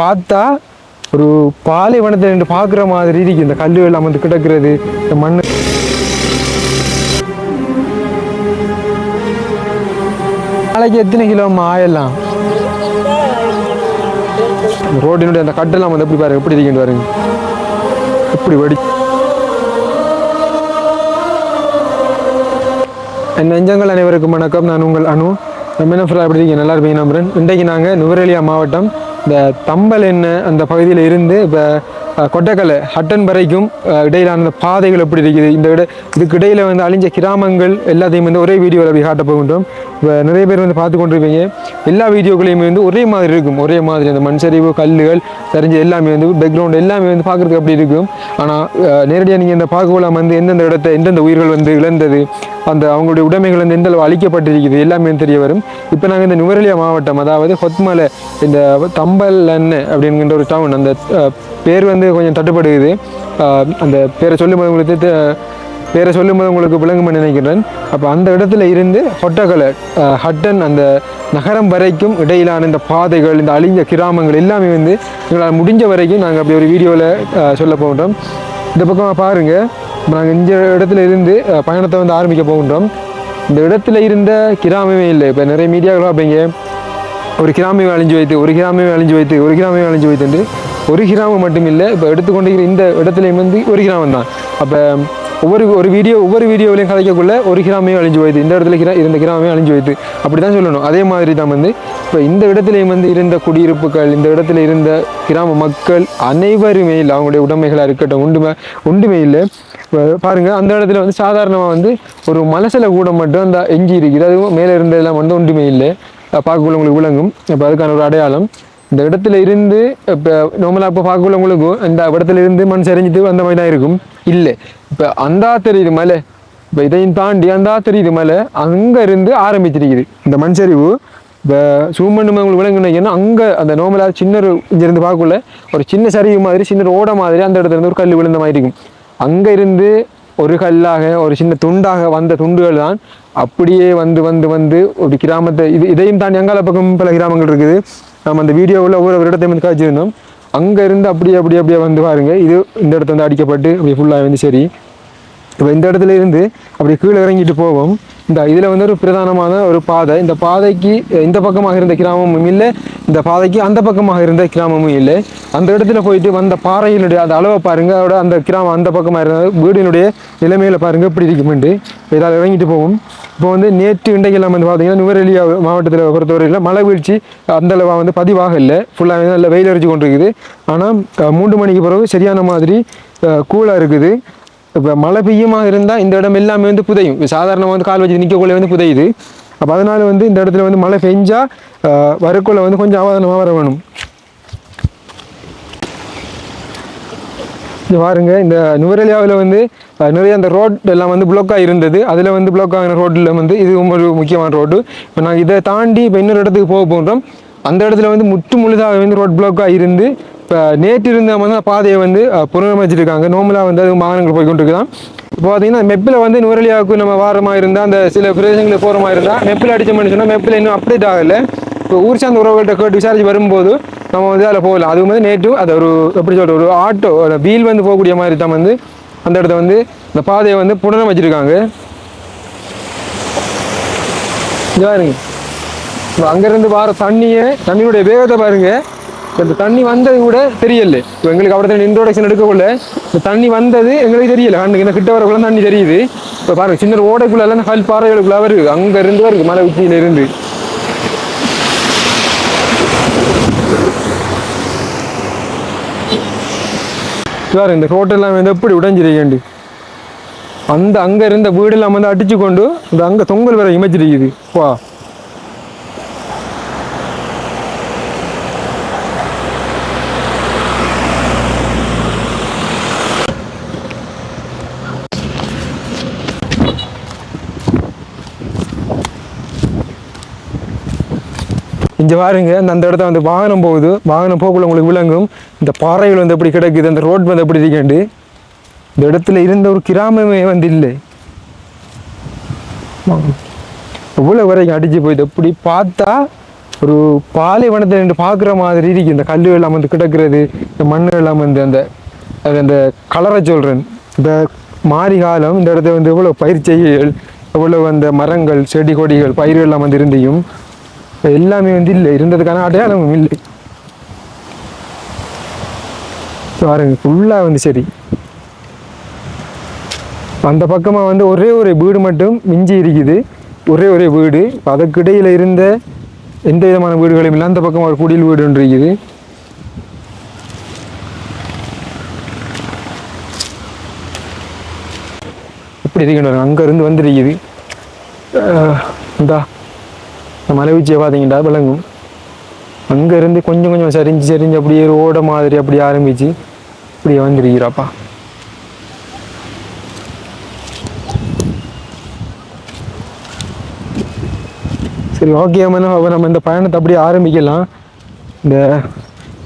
பார்த்தா ஒரு பாலைவனத்தை நின்று பார்க்குற மாதிரி இருக்கு. இந்த கல்லுகள் அமர்ந்து கிடக்கிறது இந்த மண் நாளைக்கு எத்தனை கிலோ ஆயெல்லாம்? ரோட்டினுடைய அந்த கட்டெல்லாம் வந்து எப்படி பாருங்க எப்படி இருக்குன்னு பாருங்க. எப்படி வெடி என் நெஞ்சங்கள் அனைவருக்கும் வணக்கம். நான் உங்கள் அனு. நம்ம என்ன எப்படி இருக்கீங்க? நல்லா இருப்பீங்க நம்புறேன் இன்றைக்கு நாங்கள் நுவரெலியா மாவட்டம் இந்த தம்பல் என்ன அந்த பகுதியில் இருந்து இப்போ கொட்டக்கலை ஹட்டன் வரைக்கும் இடையிலான பாதைகள் எப்படி இருக்குது? இந்த இட இதுக்கு இடையில் வந்து அழிஞ்ச கிராமங்கள் எல்லாத்தையும் வந்து ஒரே வீடியோவில் அப்படி காட்ட போகின்றோம். இப்போ நிறைய பேர் வந்து பார்த்து கொண்டிருப்பீங்க. எல்லா வீடியோக்களையுமே வந்து ஒரே மாதிரி இருக்கும். ஒரே மாதிரி அந்த மண் சரிவு கல்லுகள் சரிஞ்சு எல்லாமே வந்து பேக்ரவுண்ட் எல்லாமே வந்து பார்க்குறதுக்கு அப்படி இருக்கும். ஆனால் நேரடியாக நீங்கள் இந்த பார்க்கலாம் வந்து எந்தெந்த இடத்த எந்தெந்த உயிர்கள் வந்து இழந்தது அந்த அவங்களுடைய உடைமைகள் வந்து எந்தளவு அழிக்கப்பட்டிருக்குது எல்லாமே தெரிய வரும். இப்போ நாங்கள் இந்த நுவரெலியா மாவட்டம் அதாவது கொத்மலை இந்த தம்பல் அண்ணன் அப்படிங்கிற ஒரு டவுன் அந்த பேர் வந்து கொஞ்சம் தட்டுப்படுகிறது. அந்த பேரை சொல்லும்போது உங்களுக்கு பேரை சொல்லும்போது உங்களுக்கு விளங்கும் நினைக்கிறேன். அப்போ அந்த இடத்துல இருந்து ஹொட்டகலை ஹட்டன் அந்த நகரம் வரைக்கும் இடையிலான இந்த பாதைகள் இந்த அழிஞ்ச கிராமங்கள் எல்லாமே வந்து எங்களால் முடிஞ்ச வரைக்கும் நாங்கள் அப்படி ஒரு வீடியோவில் சொல்ல போகின்றோம். இந்த பக்கமாக பாருங்க. நாங்கள் இந்த இடத்துல இருந்து பயணத்தை வந்து ஆரம்பிக்க போகின்றோம். இந்த இடத்துல இருந்த கிராமமே இல்லை. இப்போ நிறைய மீடியாக்கள் பார்ப்பீங்க ஒரு கிராமம் அழிஞ்சு வைத்து ஒரு கிராமம் அழிஞ்சு வைத்து ஒரு கிராமம் அழிஞ்சு வைத்து ஒரு கிராமம் மட்டும் இல்லை இப்போ எடுத்துக்கொண்டிருக்கிற இந்த இடத்துலையும் வந்து ஒரு கிராமம் தான். அப்போ ஒவ்வொரு ஒரு வீடியோ ஒவ்வொரு வீடியோவிலையும் கதைக்கக்குள்ள ஒரு கிராமையும் அழிஞ்சு போயிடுது. இந்த இடத்துல கிரா இருந்த கிராமமே அழிஞ்சு போயிடுது. அப்படி தான் சொல்லணும். அதே மாதிரி தான் வந்து இப்போ இந்த இடத்துலையும் வந்து இருந்த குடியிருப்புகள் இந்த இடத்துல இருந்த கிராம மக்கள் அனைவருமே இல்லை அவங்களுடைய உடைமைகளாக இருக்கட்டும் உண்டுமை ஒன்றுமே இல்லை. பாருங்கள் அந்த இடத்துல வந்து சாதாரணமாக வந்து ஒரு மலசில கூட மட்டும் அந்த எஞ்சி இருக்குது அதுவும் மேலே இருந்ததெல்லாம் வந்து ஒன்றுமே இல்லை. பார்க்கக்குள்ள உங்களுக்கு விளங்கும். இப்போ அதுக்கான ஒரு அடையாளம். இந்த இடத்துல இருந்து இப்போ நார்மலாக இப்போ பார்க்கக்குள்ள உங்களுக்கு இந்த இடத்துல இருந்து மண் சரிஞ்சிட்டு அந்த மாதிரி தான் இருக்கும். இல்லை. இப்போ அந்தா தெரியுது மலை. இப்போ இதையும் தாண்டி அந்தா தெரியுது மலை. அங்கே இருந்து ஆரம்பிச்சிருக்குது. இந்த மண் சரிவு இப்போ zoom பண்ணும்போது உங்களுக்கு விளங்குனீங்கன்னா அங்கே அந்த நார்மலாக சின்ன ஒரு இங்கிருந்து பார்க்கக்குள்ள ஒரு சின்ன சரிவு மாதிரி சின்ன ஓட மாதிரி அந்த இடத்துல இருந்து ஒரு கல் விழுந்த மாதிரி இருக்கும். அங்கே இருந்து ஒரு கல்லாக ஒரு சின்ன துண்டாக வந்த துண்டுகள் தான் அப்படியே வந்து வந்து வந்து ஒரு கிராமத்தை இது இதையும் தாண்டி அங்கால பக்கம் பல கிராமங்கள் இருக்குது. நம்ம அந்த வீடியோவில் ஒவ்வொரு ஒரு இடத்தையும் வந்து காய்ச்சிருந்தோம் அங்கே இருந்து அப்படியே அப்படியே அப்படியே வந்து பாருங்க. இது இந்த இடத்துல வந்து அடிக்கப்பட்டு அப்படி ஃபுல்லாக வந்து சரி. இப்போ இந்த இடத்துல இருந்து அப்படி கீழே இறங்கிட்டு போவோம். இந்த இதில் வந்து ஒரு பிரதானமான ஒரு பாதை. இந்த பாதைக்கு இந்த பக்கமாக இருந்த கிராமமும் இல்லை. இந்த பாதைக்கு அந்த பக்கமாக இருந்த கிராமமும் இல்லை. அந்த இடத்துல போயிட்டு வந்த பாறையினுடைய அந்த அளவை பாருங்கள் அதோட அந்த கிராமம் அந்த பக்கமாக இருந்த வீடினுடைய நிலைமையில பாருங்கள் இப்படி இருக்குமெண்டு இதால் இறங்கிட்டு போவோம். இப்போ வந்து நேற்று இன்றைக்கெல்லாம் வந்து பார்த்தீங்கன்னா நுவரெலியா மாவட்டத்தில் பொறுத்தவரையில் மழை வீழ்ச்சி அந்தளவாக வந்து பதிவாக இல்லை. ஃபுல்லாக நல்ல வெயில் அடிச்சு கொண்டு இருக்குது ஆனால் மூன்று மணிக்கு பிறகு சரியான மாதிரி கூலாக இருக்குது. இப்போ மழை பெய்யுமா இருந்தால் இந்த இடம் எல்லாமே வந்து புதையும். சாதாரணமாக வந்து கால் வச்சு நிற்கக்குள்ளே வந்து புதையுது. அப்போ அதனால வந்து இந்த இடத்துல வந்து மழை பெஞ்சால் வரக்குள்ளே வரக்குள்ள வந்து கொஞ்சம் அவதானமாக வர வேணும். இங்க பாருங்க இந்த நுவரேலியாவில் வந்து நிறைய அந்த ரோட் எல்லாம் வந்து பிளாக்காக இருந்தது. அதில் வந்து பிளாக் ஆகின ரோட்டில் வந்து இது ஒரு முக்கியமான ரோடு இப்போ நாங்கள் இதை தாண்டி இப்போ இன்னொரு இடத்துக்கு போக போகிறோம் அந்த இடத்துல வந்து முற்று முழுதாக வந்து ரோட் பிளாக்காக இருந்து இப்போ நேற்று இருந்த மாதிரி பாதையை வந்து புனரமைச்சிருக்காங்க. நோமலாக வந்து அது வாகனங்கள் போய் கொண்டிருக்குதான் இப்போ பார்த்தீங்கன்னா மெப்பில் வந்து நுவரலியாவுக்கு நம்ம வாரமாக இருந்தால் அந்த சில பிரதேசங்களுக்கு போகிற மாதிரி இருந்தால் மெப்பில் அடித்த மனுஷனா மெப்பில் இன்னும் அப்டேட் ஆகலை. இப்போ ஊர் சார்ந்த உறவுகள்கிட்ட கேட்டு விசாரிச்சு வரும்போது நம்ம வந்து அதில் போகலாம் அது வந்து நேற்று அது ஒரு எப்படி சொல்கிற ஒரு ஆட்டோ வீல் வந்து போகக்கூடிய மாதிரி தான் வந்து அந்த இடத்த வந்து இந்த பாதையை வந்து புனரமைச்சிருக்காங்க. பாருங்க. இப்போ அங்கேருந்து வர தண்ணியை தண்ணியுடைய வேகத்தை பாருங்க. இந்த தண்ணி வந்தது கூட தெரியல. இப்போ எங்களுக்கு அவரத்தில் இன்ட்ரோடக்ஷன் எடுக்கக்குள்ள இந்த தண்ணி வந்தது எங்களுக்கு தெரியல. கண்ணுக்கு இந்த கிட்ட வரக்குள்ள தண்ணி தெரியுது. இப்போ பாருங்க சின்ன ஒரு ஓடைக்குள்ள எல்லாம் கல் பாறைகளுக்குள்ள வருது. அங்கேருந்து வருது மலை உச்சியில இருந்து பாரு இந்த ரோட்டெல்லாம் வந்து எப்படி உடைஞ்சிருக்கேண்டு அந்த அங்கே இருந்த வீடெல்லாம் வந்து அடித்து கொண்டு இந்த அங்கே தொங்கல் வர இமைச்சிருக்குது வா. இங்கே பாருங்க அந்த அந்த இடத்த வந்து வாகனம் போகுது. வாகனம் போகக்குள்ள உங்களுக்கு விளங்கும். இந்த பாறைகள் வந்து எப்படி கிடக்குது? அந்த ரோட் வந்து எப்படி இருக்கேண்டு? இந்த இடத்துல இருந்த ஒரு கிராமமே வந்து இல்லை. இவ்வளோ வரைக்கும் அடிச்சு போயிட்டு எப்படி பார்த்தா ஒரு பாலைவனத்தை நின்று பார்க்குற மாதிரி இருக்கு. இந்த கல் எல்லாம் வந்து கிடக்கிறது. இந்த மண்ணு எல்லாம் வந்து அந்த அது அந்த கலரை சொல்கிறேன் இந்த மாரி காலம் இந்த இடத்துல வந்து எவ்வளோ பயிர் செய்கைகள் எவ்வளோ அந்த மரங்கள் செடி கொடிகள் பயிர்கள் எல்லாம் வந்து இருந்தையும் எல்லாமே வந்து இல்லை இருந்ததுக்கான அடையாளமும் இல்லை. பாருங்க ஃபுல்லாக வந்து சரி அந்த பக்கமாக வந்து ஒரே ஒரு வீடு மட்டும் மிஞ்சி இருக்குது. ஒரே ஒரே வீடு. அதற்கிடையில் இருந்த எந்த விதமான வீடுகளும் இல்லை. அந்த பக்கம் ஒரு குடியில் வீடு ஒன்று இருக்குது. இப்படி இருக்கணும் அங்கேருந்து வந்துருக்குது. இந்தா. இந்த மலை உச்சியை பார்த்தீங்கன்னா விளங்கும். அங்க இருந்து கொஞ்சம் கொஞ்சம் சரிஞ்சு சரிஞ்சு அப்படியே ரோட மாதிரி அப்படியே ஆரம்பிச்சு இப்படியே வந்துருக்கிறாப்பா. சரி ஓகே நம்ம நம்ம இந்த பயணத்தை அப்படியே ஆரம்பிக்கலாம். இந்த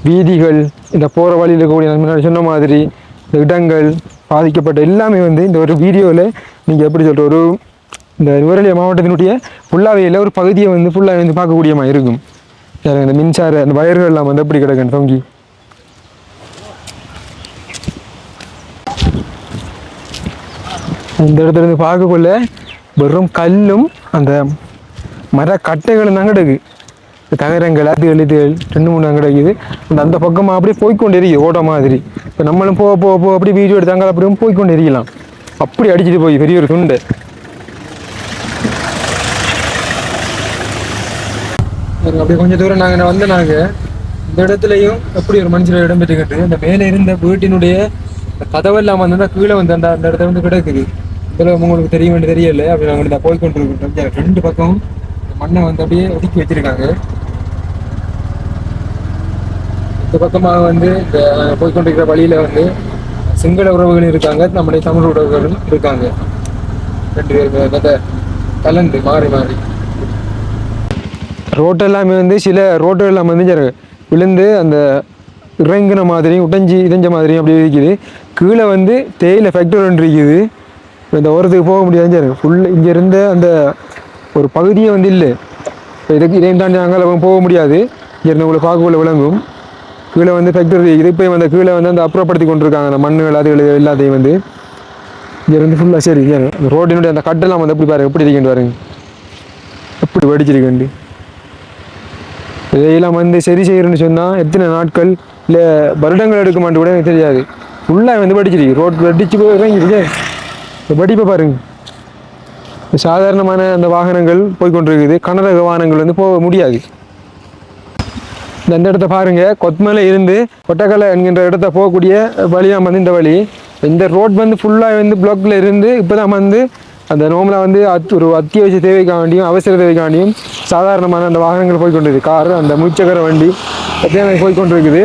வீதிகள் இந்த போகிற வழியில் இருக்கக்கூடிய சொன்ன மாதிரி இந்த இடங்கள் பாதிக்கப்பட்ட எல்லாமே வந்து இந்த ஒரு வீடியோவில் நீங்கள் எப்படி சொல்கிற ஒரு இந்த நுவரெலியா மாவட்டத்தினுடைய ஃபுல்லாகவே ஒரு பகுதியை வந்து ஃபுல்லாக வந்து பார்க்கக்கூடிய மாதிரி இருக்கும் இந்த மின்சார அந்த வயர்கள் எல்லாம் வந்து எப்படி கிடக்குன்னு தொங்கி இந்த இடத்துல இருந்து பார்க்கக்குள்ள வெறும் கல்லும் அந்த மர கட்டைகளும் தான் கிடக்கு. இந்த தகரங்கள் அது எழுதுகள் ரெண்டு மூணு அங்கே கிடக்குது. அந்த அந்த பக்கமாக அப்படியே போய்க்கொண்டு எரியுது ஓட மாதிரி. இப்போ நம்மளும் போக போக போக அப்படியே வீடியோ எடுத்தாங்க அப்படியும் போய்க்கொண்டு எரியலாம் அப்படி அடிச்சிட்டு போய் பெரிய ஒரு துண்டு. பாருங்க, அப்படியே கொஞ்சம் தூரம் நாங்கள் வந்த நாங்கள் இந்த இடத்துலையும் எப்படி ஒரு மனுஷன் இடம் பெற்றுக்கிட்டு அந்த மேலே இருந்த வீட்டினுடைய கதவு கதவெல்லாம் வந்து கீழே வந்து அந்த அந்த இடத்துல வந்து கிடக்குது. இதில் உங்களுக்கு தெரிய வேண்டிய தெரியல. அப்படி நாங்கள் இந்த போய் கொண்டிருக்கோம் ரெண்டு பக்கம் மண்ணை வந்து அப்படியே ஒதுக்கி வச்சிருக்காங்க. இந்த பக்கமாக வந்து இந்த போய் கொண்டிருக்கிற வழியில வந்து சிங்கள உறவுகள் இருக்காங்க. நம்முடைய தமிழ் உறவுகளும் இருக்காங்க. ரெண்டு கதை அந்த கலந்து மாறி மாறி. ரோட்டு எல்லாமே வந்து சில ரோட்டு எல்லாம் வந்து விழுந்து அந்த இறங்கின மாதிரியும் உடைஞ்சி இறைஞ்ச மாதிரியும் அப்படி இருக்குது. கீழே வந்து தேயிலை ஃபேக்டரி ஒன்று இருக்குது. இந்த ஓரத்துக்கு போக முடியாது ஜர ஃபுல் இங்கே இருந்த அந்த ஒரு பகுதியே வந்து இல்லை. இப்போ இதுக்கு இதையும் தாண்டி அங்கே போக முடியாது. இங்கே இருந்து உங்களை பார்க்கக்குள்ள விளங்கும். கீழே வந்து ஃபேக்டரி இது இப்போ வந்து கீழே வந்து அந்த அப்புறப்படுத்தி கொண்டிருக்காங்க. அந்த மண் அது எல்லாத்தையும் வந்து. இங்கே இருந்து ஃபுல்லாக சரி அந்த ரோட்டினுடைய அந்த கட்டெல்லாம் வந்து எப்படி பாருங்க? எப்படி இருக்கிட்டு பாருங்க? எப்படி வெடிச்சிருக்கேன் இதையெல்லாம் வந்து சரி செய்யணும்னு சொன்னால் எத்தனை நாட்கள் இல்லை வருடங்கள் எடுக்குமான்னு கூட எனக்கு தெரியாது. ஃபுல்லாக வந்து படிச்சிருக்கு ரோட் வெடிச்சு போய் இறங்கிருக்கு இந்த பாருங்க. சாதாரணமான அந்த வாகனங்கள் போய்கொண்டிருக்குது. கனரக வாகனங்கள் வந்து போக முடியாது. இந்த இடத்த பாருங்கள் கொத்மலை இருந்து கொட்டக்கலை என்கின்ற இடத்த போகக்கூடிய வழியாக வந்து இந்த வழி. இந்த ரோட் வந்து ஃபுல்லாக வந்து பிளாக்ல இருந்து இப்போ தான் வந்து அந்த நோமில் வந்து அத் ஒரு அத்தியாவசிய தேவைக்காண்டியும் அவசர தேவைக்காண்டியும் சாதாரணமான அந்த வாகனங்கள் போய்கொண்டிருக்கு கார் அந்த முச்சக்கர வண்டி எத்தனை போய்கொண்டிருக்குது.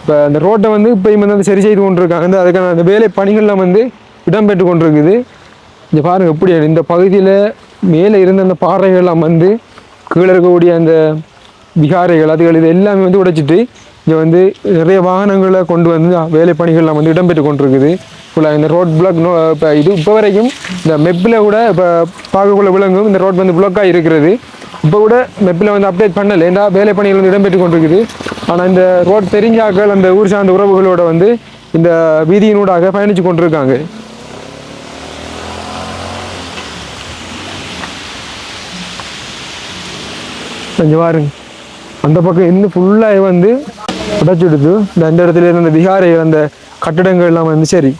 இப்போ அந்த ரோட்டை வந்து இப்போ வந்து அந்த சரி செய்து கொண்டிருக்காங்க. வந்து அதுக்கான அந்த வேலை பணிகள்லாம் வந்து இடம்பெற்று கொண்டிருக்குது. இங்கே பாருங்க எப்படி இந்த பகுதியில் மேலே இருந்த அந்த பாறைகள்லாம் வந்து கீழே இருக்கக்கூடிய அந்த விகாரைகள் அதுகள் இது எல்லாமே வந்து உடைச்சிட்டு இங்கே வந்து நிறைய வாகனங்களை கொண்டு வந்து வேலை பணிகள்லாம் வந்து இடம்பெற்று கொண்டிருக்குது. ஃபுல்லாக இந்த ரோட் பிளாக் இப்போ இது இப்போ வரைக்கும் இந்த மெப்பில் கூட இப்போ பார்க்கக்குள்ள விளங்கும் இந்த ரோட் வந்து பிளாக்காக இருக்கிறது. இப்போ கூட மெப்பில் வந்து அப்டேட் பண்ணலை. ஏன்னா வேலை பணிகள் வந்து இடம்பெற்று கொண்டிருக்குது. ஆனால் இந்த ரோட் தெரிஞ்சாக்கள் அந்த ஊர் சார்ந்த உறவுகளோட வந்து இந்த வீதியினூடாக பயணித்து கொண்டிருக்காங்க. கொஞ்சம் வாருங்க அந்த பக்கம் இன்னும் ஃபுல்லாக வந்து உடைச்சுடுது இந்த அந்த இடத்துல இருந்த அந்த விகாரை அந்த கட்டடங்கள் எல்லாம் வந்து சரி.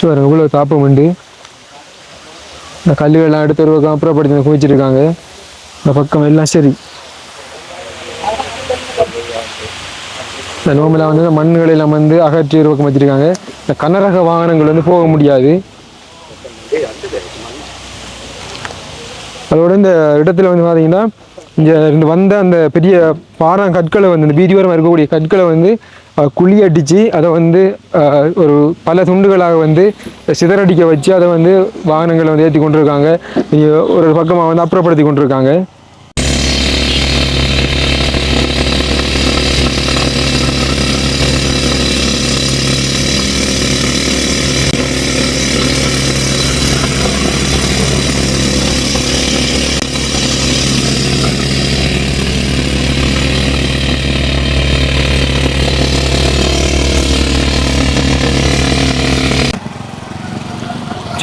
சரி இவ்வளோ தாப்பம் உண்டு. இந்த கல்லுகள்லாம் எடுத்து ஒரு பக்கம் அப்புறப்படுத்தி குவிச்சிருக்காங்க. இந்த பக்கம் எல்லாம் சரி. இந்த நோம்பெல்லாம் வந்து மண்ணுகளை எல்லாம் வந்து அகற்றி ஒரு பக்கம் வச்சிருக்காங்க. இந்த கனரக வாகனங்கள் வந்து போக முடியாது. அதோட இந்த இடத்துல வந்து பார்த்தீங்கன்னா இங்கே இருந்து வந்த அந்த பெரிய பாறாங் கற்களை வந்து இந்த பீதியோரமாக இருக்கக்கூடிய கற்களை வந்து குழி அடித்து அதை வந்து ஒரு பல துண்டுகளாக வந்து சிதறடிக்க வச்சு அதை வந்து வாகனங்களை வந்து ஏற்றி கொண்டிருக்காங்க. ஒரு பக்கமாக வந்து அப்புறப்படுத்தி கொண்டிருக்காங்க.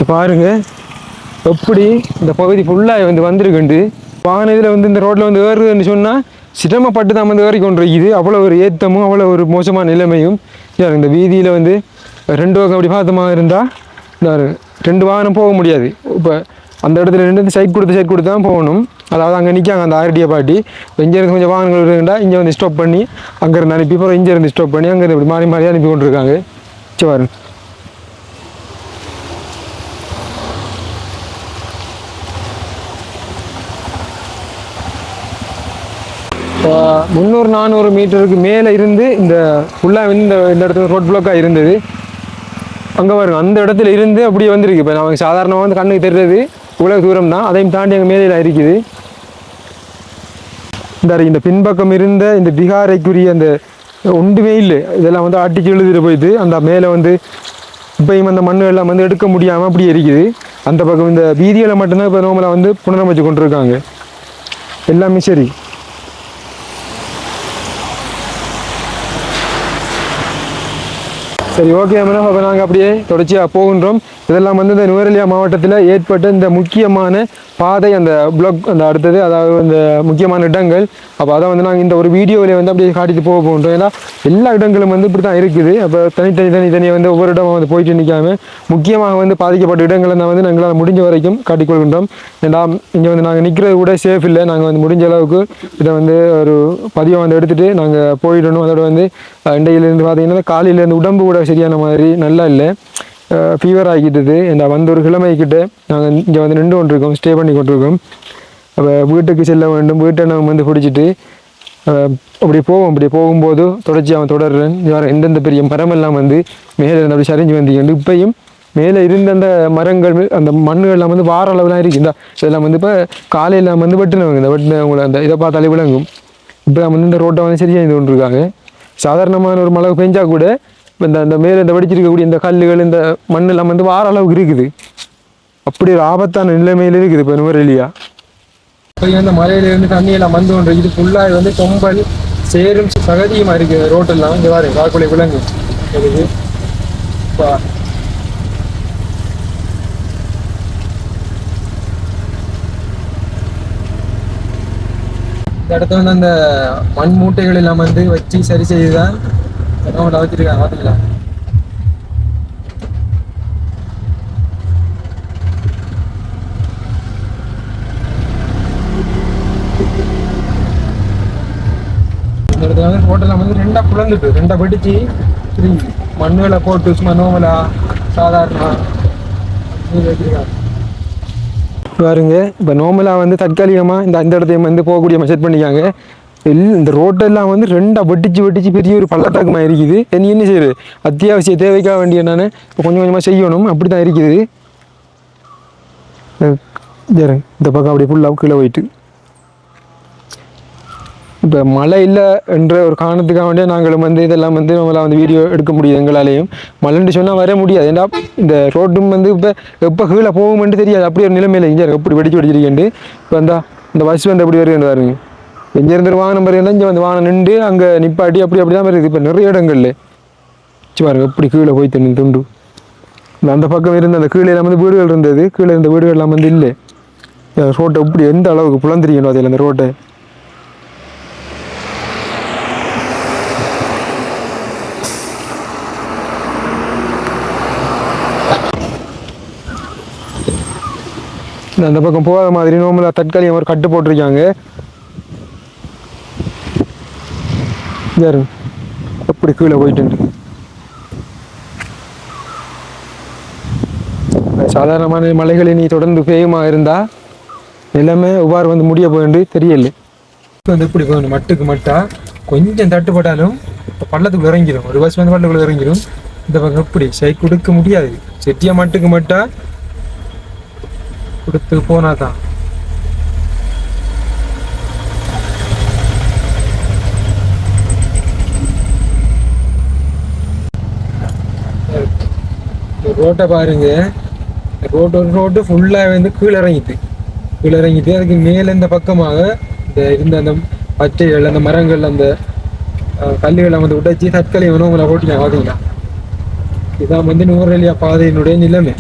ஸோ பாருங்க. எப்படி இந்த பகுதி ஃபுல்லாக வந்து வந்திருக்குண்டு. வாகன இதில் வந்து இந்த ரோட்டில் வந்து ஏறுதுன்னு சொன்னால் சிரமப்பட்டு தான் வந்து ஏறி கொண்டிருக்குது அவ்வளோ ஒரு ஏத்தமும் அவ்வளோ ஒரு மோசமான நிலைமையும். யார் இந்த வீதியில் வந்து ரெண்டு பக்கம் அப்படி பார்த்தமா இருந்தால் ரெண்டு வாகனம் போக முடியாது. இப்போ அந்த இடத்துல ரெண்டு சைட் கொடுத்து சைட் கொடுத்து தான் போகணும். அதாவது அங்கே நிற்காங்க அந்த ஆர்டிஏ பாட்டி. இப்போ இங்கேருந்து கொஞ்சம் வாகனங்கள் இருக்குண்டா இங்கே வந்து ஸ்டாப் பண்ணி அங்கேருந்து அனுப்பி அப்புறம் இங்கேருந்து ஸ்டாப் பண்ணி அங்கேருந்து இப்படி மாறி மாறி அனுப்பி கொண்டிருக்காங்க. சரி முந்நூறு நானூறு மீட்டருக்கு மேலே இருந்து இந்த ஃபுல்லாக வந்து இந்த இந்த இடத்துல ரோட் பிளாக்காக இருந்தது. அங்கே பாருங்க அந்த இடத்துல இருந்து அப்படியே வந்திருக்கு. இப்போ நமக்கு சாதாரணமாக வந்து கண்ணுக்கு தெரியுது இவ்வளோ தூரம் தான். அதையும் தாண்டி அங்கே மேலையில் இருக்குது. இந்த இந்த பின்பக்கம் இருந்த இந்த பீகாரைக்குரிய அந்த ஒன்றுமே இல்லை. இதெல்லாம் வந்து அடிச்சு எழுதிட்டு போயிட்டு அந்த மேலே வந்து இப்போயும் அந்த மண்ணு எல்லாம் வந்து எடுக்க முடியாமல் அப்படியே இருக்குது. அந்த பக்கம் இந்த வீதியில் மட்டும்தான் இப்போ நோமலாக வந்து புனரமைச்சு கொண்டிருக்காங்க. எல்லாமே சரி. சரி ஓகே மேடம் அப்போ நாங்கள் அப்படியே தொடர்ச்சியாக போகின்றோம். இதெல்லாம் வந்து இந்த நுவரெலியா மாவட்டத்தில் ஏற்பட்ட இந்த முக்கியமான பாதை அந்த பிளாக் அந்த அடுத்தது அதாவது இந்த முக்கியமான இடங்கள். அப்போ அதை வந்து நாங்கள் இந்த ஒரு வீடியோவில் வந்து அப்படியே காட்டிட்டு போக போகிறோம் ஏன்னா எல்லா இடங்களும் வந்து இப்படி தான் இருக்குது. அப்போ தனித்தனி தனித்தனியாக வந்து ஒவ்வொரு இடமும் வந்து போயிட்டு நிற்காம முக்கியமாக வந்து பாதிக்கப்பட்ட இடங்களை தான் வந்து நாங்களால் முடிஞ்ச வரைக்கும் காட்டிக்கொள்கின்றோம். ஏன்னா இங்கே வந்து நாங்கள் நிற்கிறது கூட சேஃப் இல்லை. நாங்கள் வந்து முடிஞ்ச அளவுக்கு இதை வந்து ஒரு பதிவை வந்து எடுத்துகிட்டு நாங்கள் போயிடணும். அதோட வந்து இண்டையிலேருந்து பார்த்தீங்கன்னா காலையிலேருந்து உடம்பு கூட சரியான மாதிரி நல்லா இல்லை. ஃபீவர் ஆகிட்டது. இந்த வந்து ஒரு கிழமைக்கிட்ட நாங்கள் இங்கே வந்து நின்று கொண்டிருக்கோம் ஸ்டே பண்ணி கொண்டிருக்கோம். அப்போ வீட்டுக்கு செல்ல வேண்டும் வீட்டை நம்ம வந்து பிடிச்சிட்டு அப்படி போவோம். அப்படி போகும்போது தொடர்ச்சி அவன் தொடர்றேன். யார் எந்தெந்த பெரிய மரமெல்லாம் வந்து மேலே அப்படி சரிஞ்சு வந்தீங்க இப்பையும் மேலே இருந்த அந்த மரங்கள் அந்த மண்ணுகள்லாம் வந்து வார அளவுலாம் இருக்குதா இந்த இதெல்லாம் வந்து இப்போ காலையில் வந்து வெட்டினவங்க. இந்த வெட்டினவங்களை அந்த இதை பார்த்தாலே விளங்கும். இப்போ வந்து இந்த ரோட்டை வந்து சரியாக இது கொண்டிருக்காங்க. சாதாரணமான ஒரு மழை பெஞ்சால் கூட இந்த இந்த மேலே இந்த வெடிச்சிருக்கக்கூடிய இந்த கல்லுகள் இந்த மண்ணெல்லாம் வந்து வார அளவுக்கு இருக்குது. அப்படி ஒரு ஆபத்தான நிலைமையில் இருக்குது இப்போ நுவரெலியா. இப்போ இந்த மலையிலேருந்து தண்ணியெல்லாம் வந்து ஒன்று இது ஃபுல்லாக வந்து கொம்பல் சேரும் சகதியுமா இருக்கு ரோட்டெல்லாம்? இங்கே வாரு காக்குலை விலங்கு. இருக்குது இப்போ இந்த இடத்துல வந்து அந்த மண் மூட்டைகள் எல்லாம் வந்து வச்சு சரி செய்துதான் அவங்க வச்சிருக்காங்க பார்த்தீங்களா இந்த இடத்துல வந்து ஹோட்டலில் வந்து ரெண்டா குழந்துட்டு ரெண்டா வெடிச்சு சரி மண்ணுகளை போட்டு சும்மா நோமலா சாதாரண இது பாருங்க இப்போ நார்மலாக வந்து தற்காலிகமாக இந்த அந்த இடத்தையும் வந்து போகக்கூடிய செட் பண்ணிக்காங்க. இந்த ரோட்டெல்லாம் வந்து ரெண்டாக வெட்டிச்சு வெட்டிச்சு பெரிய ஒரு பள்ளத்தாக்கமாக இருக்குது. நீ என்ன செய்யுது அத்தியாவசிய தேவைக்காக வேண்டிய நான் இப்போ கொஞ்சம் கொஞ்சமாக செய்யணும். அப்படி தான் இருக்குது இந்த பக்கம் அப்படி ஃபுல்லாக கீழே போயிட்டு. இப்போ மழை இல்லை என்ற ஒரு காரணத்துக்காக வேண்டிய நாங்களும் வந்து இதெல்லாம் வந்து நம்மளால் வந்து வீடியோ எடுக்க முடியுது எங்களாலேயும். மழைன்னு சொன்னால் வர முடியாது. ஏன்னா இந்த ரோட்டும் வந்து இப்போ எப்போ கீழே போகும்னு தெரியாது. அப்படி ஒரு நிலைமையில் இங்கே எப்படி வெடிச்சு வெடிச்சிருக்கேன் இப்போ இந்த இந்த பஸ் வந்து எப்படி வருது பாருங்க. இங்கே இருந்து வாகனம் பாருங்க இங்கே வந்து வாகனம் நின்று அங்கே நிப்பாட்டி அப்படி அப்படி தான் இருக்குது இப்போ நிறைய இடங்கள்ல. சரி பாருங்க எப்படி கீழே போய் தண்ணி துண்டு. அந்த பக்கம் இருந்த அந்த கீழே எல்லாம் வந்து வீடுகள் இருந்தது. கீழே இருந்த வீடுகள் எல்லாம் வந்து இல்லை. ரோட்டை எப்படி எந்த அளவுக்கு புலந்திருக்கணும் அதில் அந்த ரோட்டை. இந்த அந்த பக்கம் போகாத மாதிரி நோமலாக தற்காலிகம் ஒரு கட்டு போட்டிருக்காங்க. யாரு அப்படி கீழே போயிட்டு சாதாரணமான மலைகளை நீ தொடர்ந்து பேயுமா இருந்தா? எல்லாமே உபார் வந்து முடிய போயிட்டு தெரியல. இப்போ வந்து எப்படி போகணும் மட்டுக்கு மட்டா கொஞ்சம் தட்டுப்பட்டாலும் இப்போ பள்ளத்துக்குள்ள இறங்கிடும் ஒரு பஸ் வந்து பள்ளத்துக்குள்ள இறங்கிடும் இந்த பக்கம் எப்படி? சை கொடுக்க முடியாது. செட்டியா மட்டுக்கு மட்டா கொடுத்து போனா தான் ரோட்டை பாருங்க. ரோட்டு ஒரு ரோட்டு ஃபுல்லாக வந்து கீழே இறங்கிட்டு கீழே இறங்கிட்டு அதுக்கு மேலே இந்த பக்கமாக இந்த இருந்த அந்த பச்சைகள் அந்த மரங்கள் அந்த கல்லுகளை வந்து உடைச்சி தற்கொலை உணவுகளை போட்டிருக்காங்க பார்த்தீங்களா? இதான் வந்து நூறலியா பாதையினுடைய நிலைமை.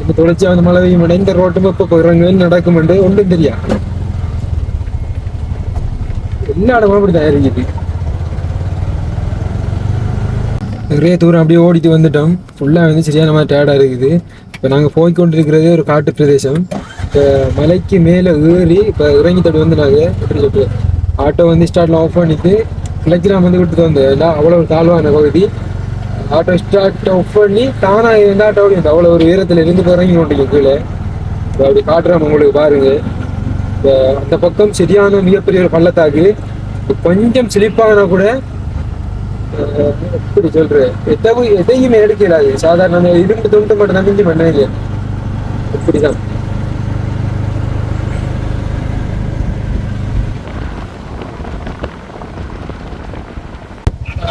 இந்த தொடர்ச்சியாக வந்து மழை பெய்யும் இந்த ரோட்டும் இப்போ நடக்கும் என்று ஒன்றும் தெரியாது. எல்லா இடமும் அப்படி தான் இருக்குது நிறைய தூரம் அப்படியே ஓடிட்டு வந்துட்டோம். ஃபுல்லாக வந்து சரியான மாதிரி டேடாக இருக்குது. இப்போ நாங்கள் போய்க்கொண்டிருக்கிறதே ஒரு காட்டு பிரதேசம். இப்போ மலைக்கு மேலே ஏறி இப்போ இறங்கி தட்டு வந்து நாங்கள் எப்படி சொல்லிட்டு ஆட்டோ வந்து ஸ்டார்ட்ல ஆஃப் பண்ணிவிட்டு கிளச்சிலாம் வந்து விட்டு வந்தோம். எல்லாம் அவ்வளோ ஒரு தாழ்வான பகுதி. ஆட்டோ ஸ்டார்ட் ஆஃப் பண்ணி தானாக இருந்து ஆட்டோ ஓடி அவ்வளோ ஒரு உயரத்தில் இருந்து இறங்கி கொண்டிருக்கு கீழே. இப்போ அப்படி காட்டுறாம உங்களுக்கு பாருங்கள் இப்போ அந்த பக்கம் சரியான மிகப்பெரிய ஒரு பள்ளத்தாக்கு. கொஞ்சம் ஸ்லிப்பானா கூட எப்படி சொல்றேன் எதாவது எதையுமே எடுக்கலாது சாதாரண இரும்பு துண்டு மட்டும் தான் மிஞ்சி பண்ணவே இப்படிதான்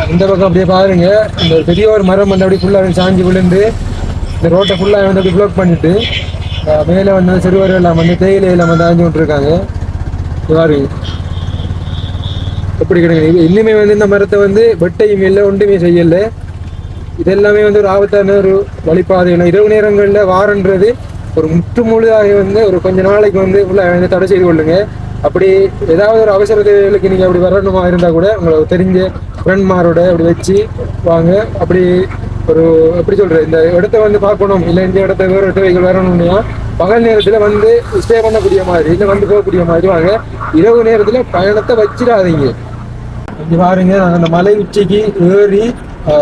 இந்த பக்கம் அப்படியே பாருங்க இந்த பெரிய ஒரு மரம் வந்து அப்படியே ஃபுல்லாக சாஞ்சி விழுந்து இந்த ரோட்டை ஃபுல்லாக வந்து அப்படி ப்ளாக் பண்ணிட்டு மேலே வந்து சிறுவர் எல்லாம் வந்து தேயிலை எல்லாம் வந்து ஆஞ்சு விட்டுருக்காங்க பாருங்க எப்படி கிடைக்கும் இன்னுமே வந்து இந்த மரத்தை வந்து வெட்டையும் இல்லை ஒன்றுமே செய்யலை. இதெல்லாமே வந்து ஒரு ஆபத்தான ஒரு வழிபாதை. ஏன்னா இரவு நேரங்களில் வாரன்றது ஒரு முற்று முழுதாக வந்து ஒரு கொஞ்ச நாளைக்கு வந்து உள்ள வந்து தடை செய்து கொள்ளுங்க. அப்படி ஏதாவது ஒரு அவசர தேவைகளுக்கு நீங்கள் அப்படி வரணுமா இருந்தால் கூட உங்களுக்கு தெரிஞ்ச ஃப்ரெண்ட்மாரோட அப்படி வச்சு வாங்க. அப்படி ஒரு எப்படி சொல்கிறது இந்த இடத்த வந்து பார்க்கணும். இல்லை இந்த இடத்த வேறு தேவைகள் வரணும்னா பகல் நேரத்தில் வந்து ஸ்டே பண்ணக்கூடிய மாதிரி இல்லை வந்து போகக்கூடிய மாதிரி வாங்க. இரவு நேரத்தில் பயணத்தை வச்சிடாதீங்க. இங்க பாருங்க நாங்கள் அந்த மலை உச்சிக்கு ஏறி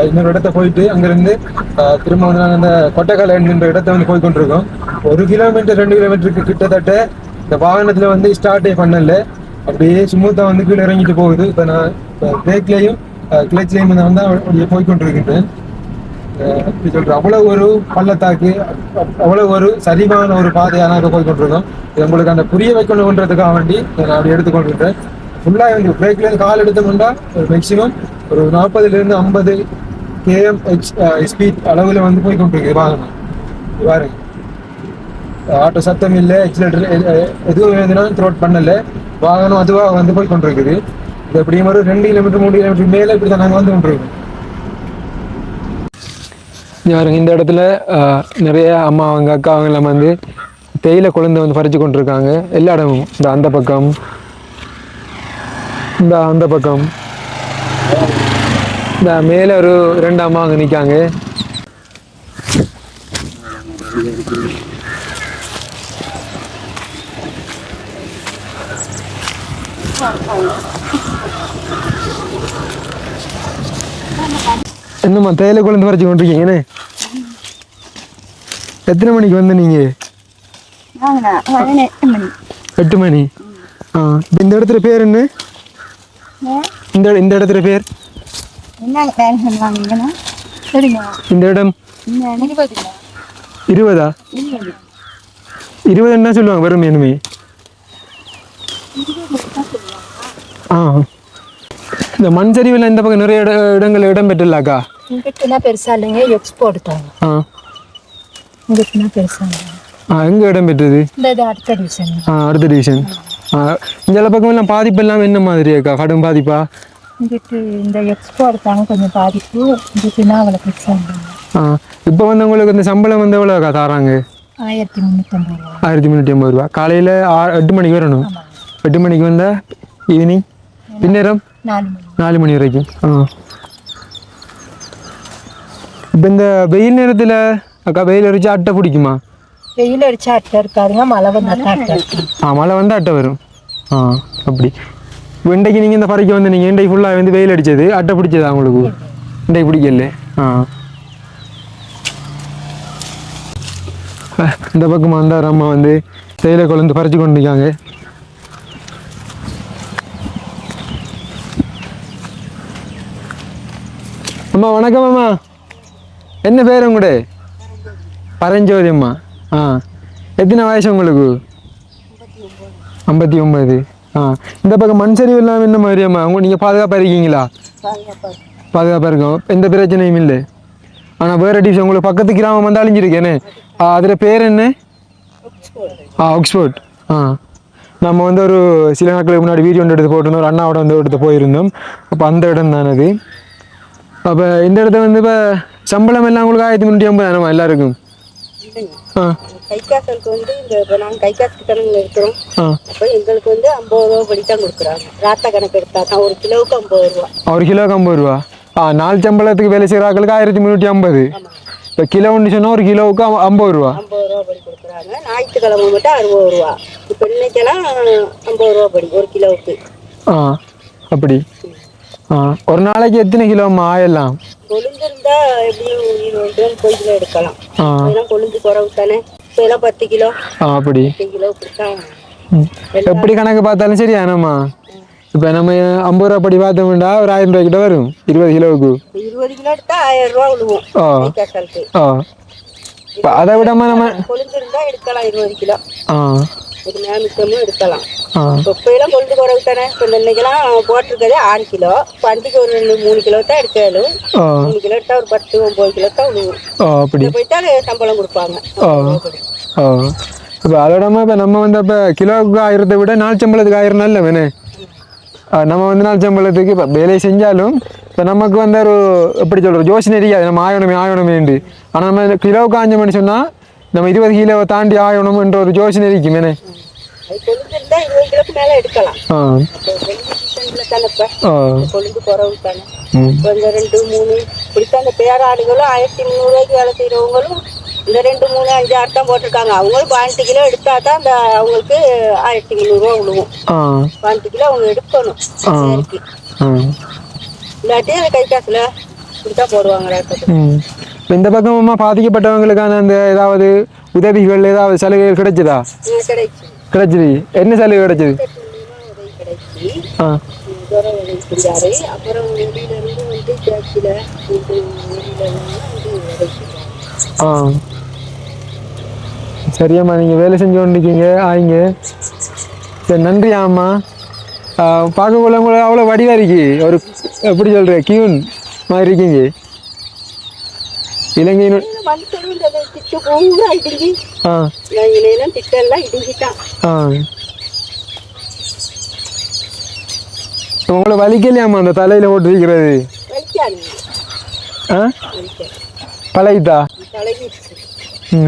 இன்னொரு இடத்த போயிட்டு அங்கிருந்து ஆஹ், திரும்ப வந்து நாங்கள் அந்த கொட்டைக்கால என்கின்ற இடத்த வந்து போய் கொண்டிருக்கோம் ஒரு கிலோமீட்டர் ரெண்டு கிலோமீட்டருக்கு கிட்டத்தட்ட இந்த வாகனத்தில் வந்து ஸ்டார்ட்டே பண்ணல. அப்படியே சுமூத்தாக வந்து கீழே இறங்கிட்டு போகுது. இப்போ நான் பிரேக்லேயும் கிளச்லேயும் வந்து வந்து அப்படியே போய் கொண்டிருக்கின்றேன் சொல்றேன் ஒரு பள்ளத்தாக்கு அவ்வளோ அவ்வளவு ஒரு சரிவான ஒரு பாதையாக நாங்கள் போய் கொண்டிருக்கோம் இது உங்களுக்கு அந்த புரிய வைக்கணுன்றதுக்காக வேண்டி நான் அப்படி எடுத்துக்கொண்டிருக்கேன் ஃபுல்லாக இவங்க பிரேக்லேருந்து கால் எடுத்தோம்னா ஒரு மேக்ஸிமம் ஒரு நாற்பதுலேருந்து ஐம்பது கேஎம் ஹெச் ஸ்பீட் அளவில் வந்து போய் கொண்டிருக்கு வாகனம் இது பாருங்க. ஆட்டோ சத்தம் இல்லை எக்ஸிலேட்டர் எதுவும் வேணும்னாலும் த்ரோட் பண்ணல. வாகனம் அதுவாக வந்து போய் கொண்டிருக்குது இது எப்படியும் ஒரு ரெண்டு கிலோமீட்டர் மூணு கிலோமீட்டர் மேலே இப்படி தான் நாங்கள் வந்து கொண்டிருக்கோம். பாருங்க இந்த இடத்துல ஆஹ், நிறைய அம்மா அவங்க அக்கா அவங்க எல்லாம் வந்து தேயிலை குழந்தை வந்து பறிச்சு கொண்டிருக்காங்க. எல்லா இடமும். இந்த அந்த பக்கம் இந்த அந்த பக்கம் இந்த மேலே ஒரு ரெண்டு அம்மா அங்கே நிற்காங்க என்னம்மா தேயிலை குழந்தை பறிச்சு கொண்டிருக்கீங்கன்னு எத்தனை மணிக்கு வந்து நீங்கள் வாங்கண்ணா பதினெட்டு மணி எட்டு மணி ஆ இப்போ இந்த இடத்துல பேர் என்ன ஏன்? இந்த இந்த இடத்துல பேர்? இந்த இடம்? இருபதா? இருபது. என்ன சொல்லுவாங்க? வெறும் இனிமே ஆ. இந்த மண் சரிவில் இந்த பக்கம் நிறைய இட இடங்கள் இடம் பெற்றுலாக்கா இங்கிட்டுனா பெருசா இல்லைங்க எக்ஸ்போர்ட் ஆ. இங்கிட்டுனா பெருசா இல்லைங்க. ஆ எங்கே இடம் பெற்றது? இந்த அடுத்த டிவிஷன். ஆ அடுத்த டிவிஷன். இந்த பக்கம் எல்லாம் பாதிப்பு எல்லாம் என்ன மாதிரி அக்கா? கடும் பாதிப்பா? இங்கிட்டு இந்த எக்ஸ்போர்ட் தாங்க கொஞ்சம் பாதிப்பு. இங்கிட்டுனா அவ்வளோ பெருசா இல்லைங்க ஆ இப்போ வந்து உங்களுக்கு இந்த சம்பளம் வந்து எவ்வளோக்கா தராங்க? ஆயிரத்தி முந்நூற்றம்பது ரூபா. ஆயிரத்தி முந்நூற்றி ஐம்பது ரூபா. காலையில் ஆறு எட்டு மணிக்கு வரணும். எட்டு மணிக்கு வந்தால் ஈவினிங் பின்னேரம்? நாலு மணி வரைக்கும். ஆ. இப்போ இந்த வெயில் நேரத்தில் அக்கா வெயில் அடிச்சா அட்டை பிடிக்குமா? வெயில் அடிச்சா அட்டை இருக்காதுங்க மழை வந்தா தான் அட்டை இருக்கும். ஆ மழை வந்து அட்டை வரும். ஆ அப்படி. இன்றைக்கு நீங்கள் இந்த பறைக்கு வந்து நீங்கள் இன்றைக்கு ஃபுல்லாக வந்து வெயில் அடிச்சது அட்டை பிடிச்சதா உங்களுக்கு? இன்றைக்கு பிடிக்கல ஆ. இந்த பக்கம் வந்தார் அம்மா வந்து தேயிலை குழந்து பறிச்சு கொண்டு இருக்காங்க அம்மா வணக்கம் அம்மா. என்ன பேர் உங்களோட பரஞ்சோதி அம்மா. ஆ. எத்தனை வயசு உங்களுக்கு? ஐம்பத்தி ஒன்பது. ஆ. இந்த பக்கம் மண் சரிவு இல்லாமல் என்ன மாதிரி அம்மா உங்க நீங்கள் பாதுகாப்பாக இருக்கீங்களா? பாதுகாப்பாக இருக்கும். எந்த பிரச்சனையும் இல்லை. ஆனால் வேறு டிஷ் உங்களுக்கு பக்கத்து கிராமம் வந்து அழிஞ்சிருக்கேனே. அதில் பேர் என்ன? ஆ ஆக்ஸ்போர்ட் ஆ. நம்ம வந்து ஒரு சில நாட்களுக்கு முன்னாடி வீடியோ ஒன்று எடுத்து போட்டிருந்தோம். ஒரு அண்ணாவோட வந்து எடுத்து போயிருந்தோம். அப்போ அந்த இடம் தான் அது. அப்போ இந்த இடத்துல வந்து இப்போ சம்பளம் எல்லாம் உங்களுக்கு ஆயிரத்தி முந்நூற்றி ஐம்பது தானம்மா எல்லாருக்கும்? ஆ. கை வந்து இந்த இப்போ நாங்கள் கை காசு கணக்கில் இருக்கிறோம் அப்போ எங்களுக்கு வந்து ஐம்பது ரூபா படி தான் கொடுக்குறாங்க. ராத்தா கணக்கு எடுத்தா தான் ஒரு கிலோவுக்கு ஐம்பது ரூபா. ஒரு கிலோக்கு ஐம்பது ரூபா? ஆ நாலு சம்பளத்துக்கு வேலை செய்கிற ஆட்களுக்கு ஆயிரத்தி முந்நூற்றி ஐம்பது. இப்போ கிலோன்னு சொன்னால் ஒரு கிலோவுக்கு ஐம்பது ரூபா? ஐம்பது ரூபா படி கொடுக்குறாங்க. ஞாயிற்றுக்கிழமை மட்டும் அறுபது ரூபா. இப்போ இன்னைக்கெல்லாம் ஐம்பது ரூபா படி ஒரு கிலோவுக்கு. ஆ அப்படி. ஒரு நாளைக்கு எத்தனை கிலோம்மா ஆயெல்லாம்? கொழுந்திருந்தா எப்படியும் கிலோ முப்பது கிலோ எடுக்கலாம். இதெல்லாம் கொழுந்து குறவு தானே. இப்போ எல்லாம் பத்து கிலோ. அப்படி. கிலோ கொடுத்தா. எப்படி கணக்கு பார்த்தாலும் சரி ஆனாம்மா இப்போ நம்ம ஐம்பது ரூபா படி பார்த்தோம்னா ஒரு ஆயிரம் ரூபாய் கிட்ட வரும் இருபது கிலோவுக்கு. இருபது கிலோ எடுத்தா ஆயிரம் ரூபா விழுவும். ஆ. அதை விடாம நம்ம கொழுந்திருந்தா எடுக்கலாம் இருபது கிலோ. ஆ. இது மேமிக்கமும் எடுக்கலாம். இப்போயெல்லாம் கொழுந்து குறவு தானே? இப்போ இன்னைக்கெல்லாம் போட்டிருக்கதே ஆறு கிலோ. அன்றைக்கு ஒரு ரெண்டு மூணு கிலோ தான் எடுத்தாலும் மூணு கிலோ எடுத்தா ஒரு பத்து ஒம்பது கிலோ தான் விழுவும். சம்பளம் கொடுப்பாங்க. இப்போ அதோடாம இப்போ நம்ம வந்து இப்போ கிலோவுக்கு ஆயிரத்தை விட நாலு சம்பளத்துக்கு ஆயிரம் நல்ல வேணே நம்ம வந்து நாலு சம்பளத்துக்கு இப்போ வேலை செஞ்சாலும் இப்போ நமக்கு வந்து ஒரு எப்படி சொல்கிறது யோசனை இருக்காது நம்ம ஆயணுமே ஆயணுமேண்டு ஆனால் நம்ம கிலோவுக்கு ஆஞ்சு மணி சொன்னால் நம்ம இருபது கிலோவை தாண்டி ஆயணும்ன்ற ஒரு யோசனை இருக்கும் வேணே அது கொழுந்து இருந்தால் இருபது கிலோக்கு மேலே எடுக்கலாம் கொழுந்து குறவு தானே? ம். இப்போ இந்த ரெண்டு மூணு இப்படித்தான் அந்த பேராடுகளும் ஆயிரத்தி முந்நூறுவாய்க்கு வேலை செய்கிறவங்களும் இந்த ரெண்டு மூணு அஞ்சு ஆறு தான் போட்டிருக்காங்க. அவங்களும் பதினெட்டு கிலோ எடுத்தா தான் அந்த அவங்களுக்கு ஆயிரத்தி முந்நூறுரூவா விழுவும் பதினெட்டு கிலோ அவங்க எடுக்கணும். இல்லாட்டி கை காசுல இப்படித்தான் போடுவாங்க இந்த பக்கமாக பாதிக்கப்பட்டவங்களுக்கான அந்த ஏதாவது உதவிகள் ஏதாவது சலுகைகள் கிடைச்சதா? கிடைச்சி. கிடைச்சது. என்ன சலுகை கிடைச்சது? ஆ. ஆ. சரியாம்மா நீங்கள் வேலை செஞ்சு கொண்டிருக்கீங்க. ஆயிங்க. சரி நன்றி ஆம்மா பார்க்கக்குள்ள உங்களை அவ்வளோ வடிவாக இருக்கு. ஒரு எப்படி சொல்கிற கியூன் மாதிரி இருக்கீங்க இலங்கையின் மனுஷன் இந்த திட்டு பூரா இடிஞ்சு ஆ நான் இலையெல்லாம் திட்டெல்லாம் இடிஞ்சிட்டான் ஆ. உங்களை வலிக்கலையாம்மா அந்த தலையில் போட்டு வைக்கிறது வலிக்காது. ஆ? வலிக்காது. பழகிட்டா?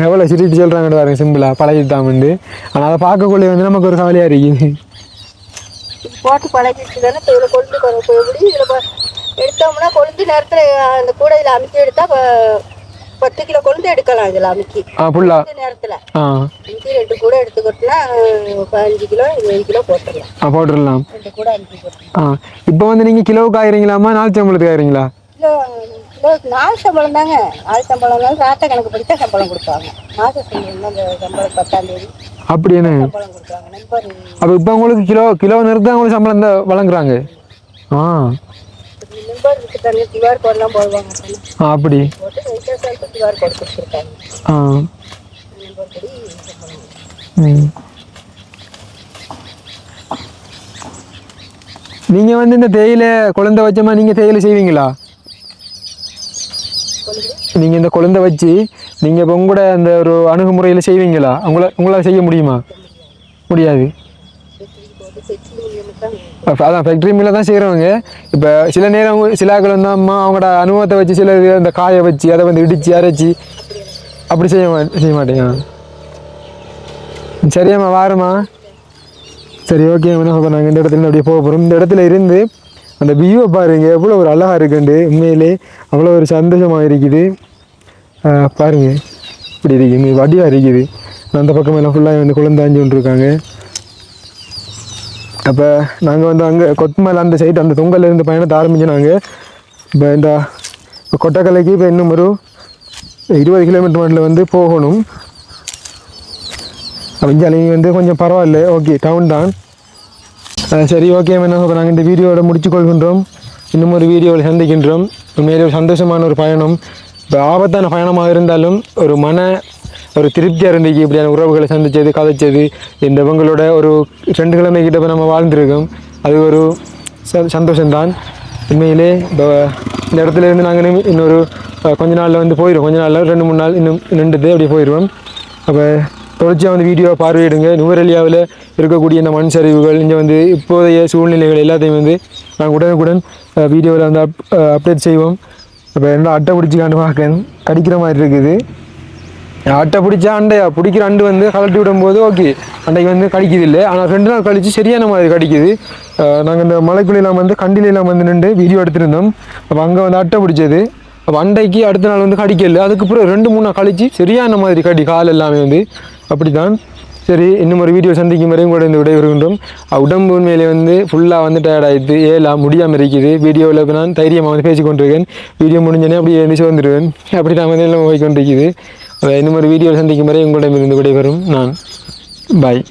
எவ்வளோ சிரிட்டு சொல்கிறாங்கன்னு பாருங்க சிம்பிளா பழகிட்டாமண்டு. ஆனால் அதை பார்க்கக்குள்ளே வந்து நமக்கு ஒரு கவலையாக இருக்குது. போட்டு பழகிடுச்சு தானே இப்போ இதில் எப்படி இதில் எடுத்தோம்னா கொழுந்து நேரத்தில் அந்த கூடையில் அமுக்கி எடுத்தா ப- பத்து கிலோ கொழுந்து எடுக்கலாம் இதில் அமுக்கி. ஆ புல்லா? இந்த நேரத்தில். அமுக்கி ரெண்டு கூட எடுத்துக்கிட்டோம்னா பதினஞ்சு கிலோ இருபது கிலோ போட்டுடலாம். போட்டுடலாம். ரெண்டு கூட போட்டுடலாம். ஆ. இப்போ வந்து நீங்கள் கிலோவுக்கு ஆயிரீங்களாம்மா நாலு சம்பளத்துக்கு ஆயிரீங்களா? கிலோ கிலோ நாலு சம்பளம் தாங்க. நாலு சம்பளம் தான். ராத்த கணக்கு படி தான் சம்பளம் கொடுப்பாங்க. மாத சம்பளம் தான். அந்த சம்பளம் பத்தாம் தேதி. அப்படி என்ன? சம்பளம் நண்பர். அப்போ இப்போ உங்களுக்கு கிலோ கிலோ நிறுத்த உங்களுக்கு சம்பளம் தான் வழங்குறாங்க. ஆ. நண்பர் இருக்கு தானே கியூஆர் கோட்லாம் போடுவாங்க அப்படி. போட்டு கியூஆர் கோட் கொடுத்துருக்காங்க. ஆ. நீங்கள் வந்து இந்த தேயிலை குழந்தை வச்சமா நீங்கள் தேயிலை செய்வீங்களா? நீங்கள் இந்த குழந்தை வச்சு நீங்கள் இப்போ உங்களோட அந்த ஒரு அணுகுமுறையில் செய்வீங்களா? உங்களை உங்களால் செய்ய முடியுமா? முடியாது வெற்றி போட்டு செச்சு மூலியமாக தான் அப்ப அதான் ஃபேக்ட்ரி மில்ல தான் செய்கிறவங்க இப்போ சில நேரம் சில ஆட்கள் வந்து அம்மா அவங்களோட அனுபவத்தை வச்சு சில அந்த காய வச்சு அதை வந்து இடித்து அரைச்சி அப்படி செய்ய மா செய்ய மாட்டேங்க. சரியாம்மா வாரம்மா. சரி ஓகே இப்போ நாங்கள் இந்த இடத்துல அப்படியே போக போகிறோம் இந்த இடத்துல இருந்து அந்த வியூவை பாருங்கள் எவ்வளோ ஒரு அழகாக இருக்குண்டு. உண்மையிலே அவ்வளோ ஒரு சந்தோஷமாக இருக்குது. பாருங்கள் இப்படி இருக்குது வடிவாக இருக்குது. அந்த பக்கம் எல்லாம் ஃபுல்லாக வந்து குழந்தாஞ்சு கொண்டிருக்காங்க. அப்போ நாங்கள் வந்து அங்கே கொத்துமலை அந்த சைடு அந்த தொங்கல்ல இருந்து பயணத்தை நாங்கள் இப்போ இந்த இப்போ கொட்டக்கலைக்கு இப்போ இன்னும் ஒரு இருபது கிலோமீட்டர் மட்டில் வந்து போகணும். அப்படின்னு வந்து கொஞ்சம் பரவாயில்ல. ஓகே டவுன் தான். சரி ஓகே என்ன இப்போ நாங்கள் இந்த வீடியோவோட முடிச்சு கொள்கின்றோம். இன்னும் ஒரு வீடியோவில் சந்திக்கின்றோம். உண்மையிலே ஒரு சந்தோஷமான ஒரு பயணம். இப்போ ஆபத்தான பயணமாக இருந்தாலும் ஒரு மன ஒரு திருப்தியாக இருந்துச்சு இப்படியான உறவுகளை சந்திச்சது கதைச்சது இந்த இவங்களோட ஒரு ரெண்டு கிழமை கிட்ட இப்போ நம்ம வாழ்ந்துருக்கோம். அது ஒரு ச- சந்தோஷம்தான். உண்மையிலே இப்போ இந்த இடத்துல இருந்து நாங்கள் இன்னொரு கொஞ்ச நாளில் வந்து போயிடுவோம் கொஞ்ச நாளில் ரெண்டு மூணு நாள் இன்னும் நின்றுது அப்படியே போயிடுவோம் அப்போ தொடர்ச்சியாக வந்து வீடியோவை பார்வையிடுங்க. நுவரெலியாவில் இருக்கக்கூடிய இந்த மண் சரிவுகள் இங்கே வந்து இப்போதைய சூழ்நிலைகள் எல்லாத்தையும் வந்து நாங்கள் உடனுக்குடன் வீடியோவில் வந்து அப் அப்டேட் செய்வோம். இப்போ என்ன அட்டை பிடிச்சி காண்டு பார்க்க கடிக்கிற மாதிரி இருக்குது. அட்டை பிடிச்சா அண்டையா? பிடிக்கிற அண்டு வந்து கலட்டி விடும்போது ஓகே அன்றைக்கு வந்து கடிக்குது இல்லை ஆனால் ரெண்டு நாள் கழித்து சரியான மாதிரி கடிக்குது. நாங்கள் இந்த மலைக்குள்ளையெல்லாம் வந்து கண்டிலாம் வந்து நின்று வீடியோ எடுத்திருந்தோம். அப்போ அங்கே வந்து அட்டை பிடிச்சது. அப்போ அண்டைக்கு அடுத்த நாள் வந்து கடிக்கல. அதுக்கப்புறம் ரெண்டு மூணு நாள் கழிச்சு சரியான மாதிரி கடி கால் எல்லாமே வந்து அப்படி தான் சரி இன்னும் ஒரு வீடியோ சந்திக்கும் வரையும் கூட இந்த விடைபெறுகின்றோம். உடம்பு உண்மையிலே வந்து ஃபுல்லாக வந்து டயர்ட் ஏலாம் ஏலா முடியாமல் இருக்குது. வீடியோவில் இப்போ நான் தைரியமாக வந்து பேசிக்கொண்டிருக்கேன். வீடியோ முடிஞ்சோடனே அப்படியே எழுந்திரிச்சு வந்துடுவேன் அப்படி நான் வந்து எல்லாம் போய்கொண்டிருக்குது கொண்டிருக்குது அதை இன்னும் ஒரு வீடியோ சந்திக்கும் வரை உங்களிடமிருந்து விடைபெறும் நான். பாய்